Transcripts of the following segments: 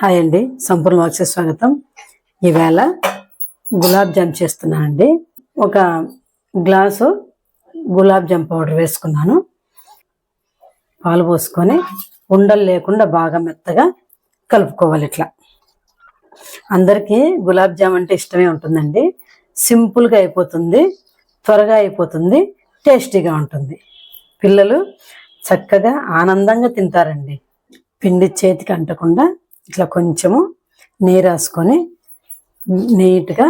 Hi అండి. సంపూర్ణ wax స్వాగతం. ఈవేళ గులాబ్ జామ్ చేస్తున్నానండి ఒక గ్లాసు గులాబ్ జామ్ పౌడర్ వేసుకున్నాను. పాలు పోసుకొని ఉండలు లేకుండా బాగా మెత్తగా కలుపుకోవాలి ఇట్లా. అందరికీ గులాబ్ జామ్ అంటే ఇష్టమే ఉంటుందండి. సింపుల్గా అయిపోతుంది త్వరగా అయిపోతుంది టేస్టీగా ఉంటుంది. పిల్లలు చక్కగా ఆనందంగా తింటారండి. పిండి చేతికి అంటకుండా ఇట్లా కొంచెము నెయ్యి రాసుకొని నీట్గా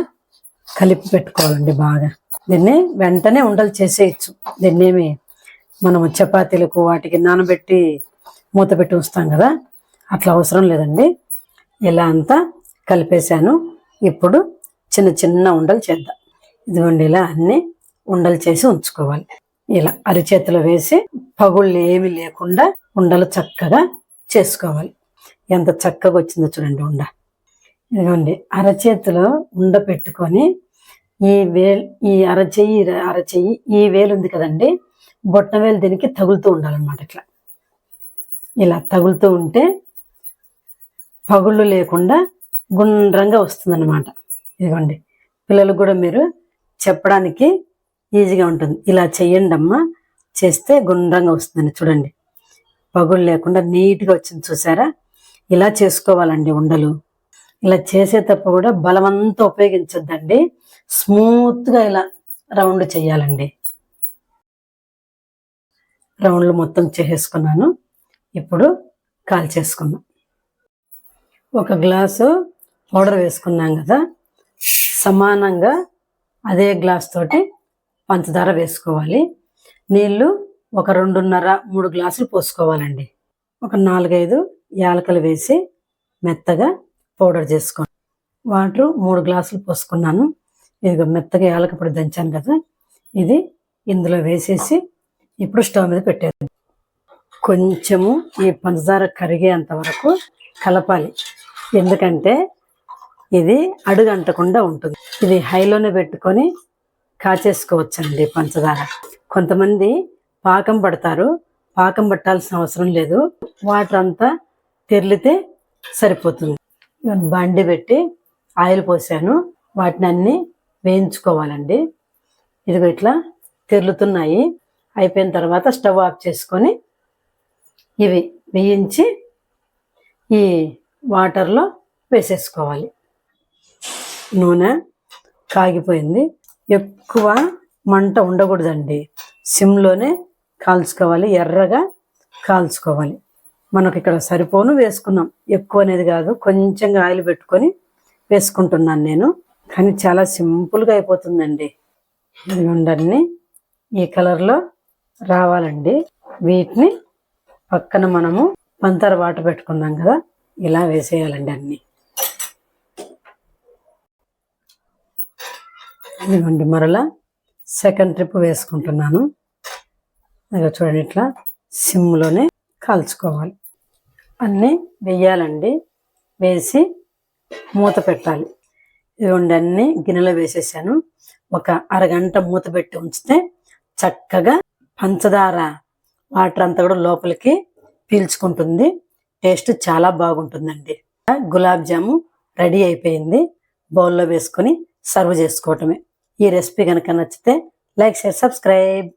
కలిపి పెట్టుకోవాలండి బాగా. దీన్ని వెంటనే ఉండలు చేసేయచ్చు. దీన్ని మనము చపాతీలకు వాటికి నానబెట్టి మూత పెట్టి ఉంచుతాం కదా అట్లా అవసరం లేదండి. ఇలా అంతా కలిపేశాను. ఇప్పుడు చిన్న చిన్న ఉండలు చేద్దాం. ఇదిగోండి ఇలా అన్నీ ఉండలు చేసి ఉంచుకోవాలి. ఇలా అరిచేతిలో వేసి పగుళ్ళు ఏమి లేకుండా ఉండలు చక్కగా చేసుకోవాలి. ఎంత చక్కగా వచ్చిందో చూడండి ఉండ. ఇదిగోండి అరచేతిలో ఉండ పెట్టుకొని ఈ వేల్ ఈ అరచెయ్యి అరచెయ్యి ఈ వేలు ఉంది కదండి బొట్ట వేలు దీనికి తగులుతూ ఉండాలన్నమాట ఇట్లా. ఇలా తగులుతూ ఉంటే పగుళ్ళు లేకుండా గుండ్రంగా వస్తుందన్నమాట. ఇదిగోండి పిల్లలు కూడా మీరు చెప్పడానికి ఈజీగా ఉంటుంది. ఇలా చెయ్యండి అమ్మా చేస్తే గుండ్రంగా వస్తుందండి చూడండి. పగుళ్ళు లేకుండా నీట్గా వచ్చింది చూసారా? ఇలా చేసుకోవాలండి ఉండలు. ఇలా చేసేటప్పుడు కూడా బలమంతా ఉపయోగించొద్దండి. స్మూత్గా ఇలా రౌండ్ చేయాలండి. రౌండ్లు మొత్తం చేసేసుకున్నాను. ఇప్పుడు కాల్ చేసుకున్నాం ఒక గ్లాసు పౌడర్ వేసుకున్నాం కదా సమానంగా అదే గ్లాస్ తోటి పంచదార వేసుకోవాలి. నీళ్ళు ఒక రెండున్నర మూడు గ్లాసులు పోసుకోవాలండి. ఒక నాలుగైదు యాలకలు వేసి మెత్తగా పౌడర్ చేసుకోండి వాటర్ మూడు గ్లాసులు పోసుకున్నాను. ఇదిగో మెత్తగా యాలకపొడి దంచాను కదా ఇది ఇందులో వేసేసి ఇప్పుడు స్టవ్ మీద పెట్టేది కొంచెము ఈ పంచదార కరిగేంత వరకు కలపాలి. ఎందుకంటే ఇది అడుగు అంటకుండా ఉంటుంది. ఇది హైలోనే పెట్టుకొని కాచేసుకోవచ్చండి పంచదార. కొంతమంది పాకం పడతారు. పాకం పట్టాల్సిన అవసరం లేదు. వాటర్ అంతా తెరిలితే సరిపోతుంది. బండి పెట్టి ఆయిల్ పోసాను. వాటిని అన్ని వేయించుకోవాలండి. ఇదిగో ఇట్లా తెరులుతున్నాయి. అయిపోయిన తర్వాత స్టవ్ ఆఫ్ చేసుకొని ఇవి వేయించి ఈ వాటర్లో వేసేసుకోవాలి. నూనె కాగిపోయింది. ఎక్కువ మంట ఉండకూడదండి. సిమ్లోనే కాల్చుకోవాలి. ఎర్రగా కాల్చుకోవాలి. మనకి ఇక్కడ సరిపోను వేసుకున్నాం. ఎక్కువ అనేది కాదు కొంచెంగా ఆయిల్ పెట్టుకొని వేసుకుంటున్నాను నేను. కానీ చాలా సింపుల్గా అయిపోతుందండి. ఇదిగోండి ఈ కలర్లో రావాలండి. వీటిని పక్కన మనము పంతర వాటర్ పెట్టుకున్నాం కదా ఇలా వేసేయాలండి అన్నీ. ఇదిగోండి మరలా సెకండ్ ట్రిప్ వేసుకుంటున్నాను. ఇక చూడండి ఇట్లా సిమ్లోనే కాల్చుకోవాలి. అన్నీ వేయాలండి. వేసి మూత పెట్టాలి. ఇదిగోండి అన్నీ గిన్నెలో వేసేసాను. ఒక అరగంట మూత పెట్టి ఉంచితే చక్కగా పంచదార వాటర్ అంతా కూడా లోపలికి పీల్చుకుంటుంది. టేస్ట్ చాలా బాగుంటుందండి. గులాబ్ జాము రెడీ అయిపోయింది. బౌల్లో వేసుకొని సర్వ్ చేసుకోవటమే. ఈ రెసిపీ కనుక నచ్చితే లైక్ షేర్ సబ్స్క్రైబ్.